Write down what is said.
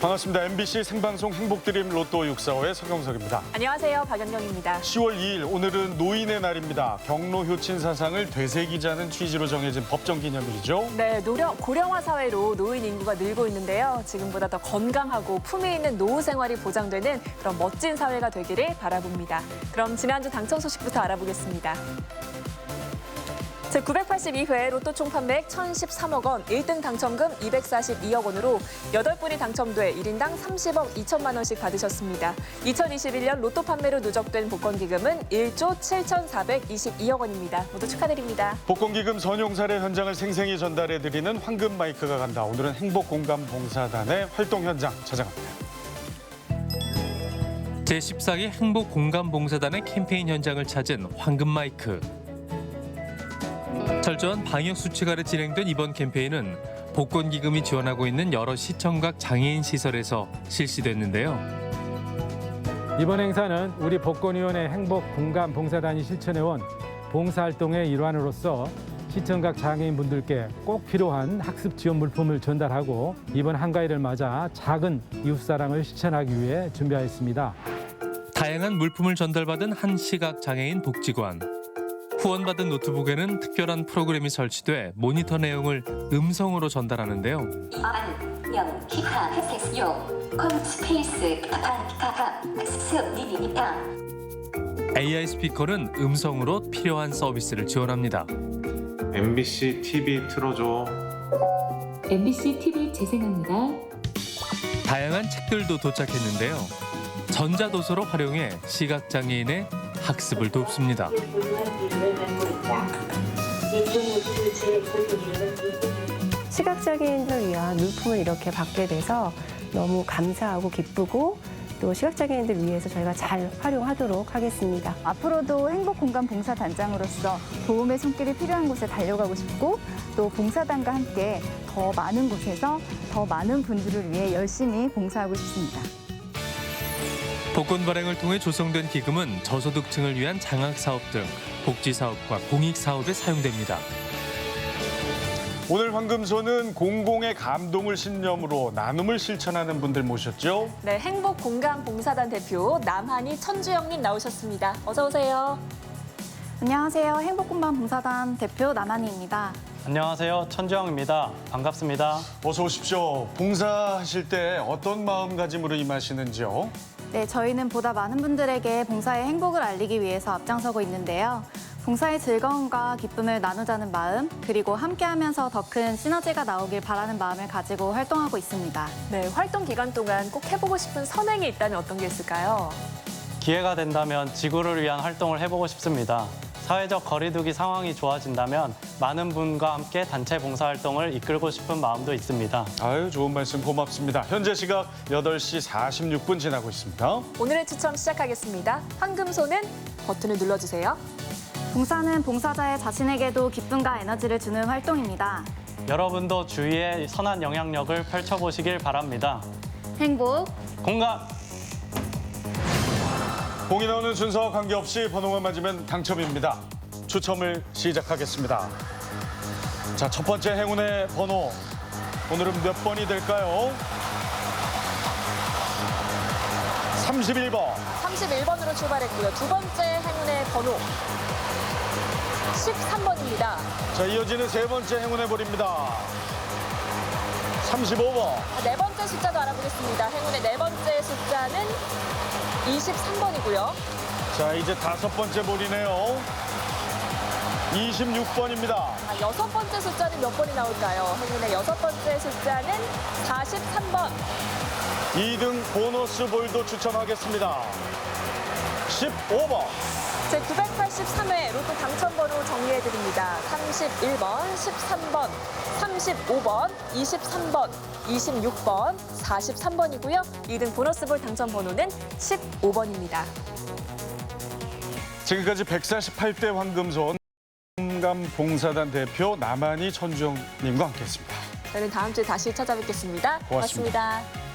반갑습니다. MBC 생방송 행복드림 로또 645의 서경석입니다. 안녕하세요. 박연경입니다. 10월 2일 오늘은 노인의 날입니다. 경로 효친 사상을 되새기자는 취지로 정해진 법정 기념일이죠. 네, 노령, 고령화 사회로 노인 인구가 늘고 있는데요. 지금보다 더 건강하고 품위 있는 노후 생활이 보장되는 그런 멋진 사회가 되기를 바라봅니다. 그럼 지난주 당첨 소식부터 알아보겠습니다. 제982회 로또 총 판매액 1,013억 원, 1등 당첨금 242억 원으로 8분이 당첨돼 1인당 30억 2천만 원씩 받으셨습니다. 2021년 로또 판매로 누적된 복권 기금은 1조 7,422억 원입니다. 모두 축하드립니다. 복권기금 선용 사례 현장을 생생히 전달해드리는 황금 마이크가 간다. 오늘은 행복공감봉사단의 활동 현장 찾아갑니다. 제14기 행복공감봉사단의 캠페인 현장을 찾은 황금 마이크. 철저한 방역 수칙 아래 진행된 이번 캠페인은 복권 기금이 지원하고 있는 여러 시청각 장애인 시설에서 실시됐는데요. 이번 행사는 우리 복권위원회 행복 공감 봉사단이 실천해온 봉사활동의 일환으로서 시청각 장애인분들께 꼭 필요한 학습 지원 물품을 전달하고 이번 한가위를 맞아 작은 이웃사랑을 실천하기 위해 준비하였습니다. 다양한 물품을 전달받은 한 시각 장애인 복지관. 후원받은 노트북에는 특별한 프로그램이 설치돼 모니터 내용을 음성으로 전달하는데요. 안녕 기타 컴스페이스 AI 스피커는 음성으로 필요한 서비스를 지원합니다. MBC TV 틀어줘. MBC TV 재생합니다. 다양한 책들도 도착했는데요. 전자도서로 활용해 시각장애인의 학습을 돕습니다. 시각장애인들 위한 물품을 이렇게 받게 돼서 너무 감사하고 기쁘고 또 시각장애인들 위해서 저희가 잘 활용하도록 하겠습니다. 앞으로도 행복공간 봉사단장으로서 도움의 손길이 필요한 곳에 달려가고 싶고 또 봉사단과 함께 더 많은 곳에서 더 많은 분들을 위해 열심히 봉사하고 싶습니다. 복권 발행을 통해 조성된 기금은 저소득층을 위한 장학 사업 등 복지 사업과 공익 사업에 사용됩니다. 오늘 황금소는 공공의 감동을 신념으로 나눔을 실천하는 분들 모셨죠. 네, 행복 공감 봉사단 대표 남한희 천주영님 나오셨습니다. 어서 오세요. 안녕하세요. 행복공간 봉사단 대표 남한희입니다. 안녕하세요. 천주영입니다. 반갑습니다. 어서 오십시오. 봉사하실 때 어떤 마음가짐으로 임하시는지요? 네, 저희는 보다 많은 분들에게 봉사의 행복을 알리기 위해서 앞장서고 있는데요. 봉사의 즐거움과 기쁨을 나누자는 마음, 그리고 함께하면서 더 큰 시너지가 나오길 바라는 마음을 가지고 활동하고 있습니다. 네, 활동 기간 동안 꼭 해보고 싶은 선행이 있다면 어떤 게 있을까요? 기회가 된다면 지구를 위한 활동을 해보고 싶습니다. 사회적 거리두기 상황이 좋아진다면 많은 분과 함께 단체 봉사활동을 이끌고 싶은 마음도 있습니다. 아유, 좋은 말씀 고맙습니다. 현재 시각 8시 46분 지나고 있습니다. 오늘의 추첨 시작하겠습니다. 황금소는 버튼을 눌러주세요. 봉사는 봉사자의 자신에게도 기쁨과 에너지를 주는 활동입니다. 여러분도 주위에 선한 영향력을 펼쳐보시길 바랍니다. 행복, 공감! 공이 나오는 순서와 관계없이 번호가 맞으면 당첨입니다. 추첨을 시작하겠습니다. 자, 첫 번째 행운의 번호. 오늘은 몇 번이 될까요? 31번. 31번으로 출발했고요. 두 번째 행운의 번호 13번입니다. 자, 이어지는 세 번째 행운의 볼입니다. 35번. 네 번째 숫자도 알아보겠습니다. 행운의 네 번째 숫자는 23번이고요. 자, 이제 다섯 번째 볼이네요. 26번입니다. 아, 여섯 번째 숫자는 몇 번이 나올까요? 행운의 여섯 번째 숫자는 43번. 2등 보너스 볼도 추첨하겠습니다. 15번. 제 983회 로또 당첨번호 정리해드립니다. 31번, 13번, 35번, 23번, 26번, 43번이고요. 2등 보너스볼 당첨번호는 15번입니다. 지금까지 148대 황금손 공감봉사단 대표 남한희 천주영님과 함께했습니다. 저는 다음 주에 다시 찾아뵙겠습니다 고맙습니다. 고맙습니다.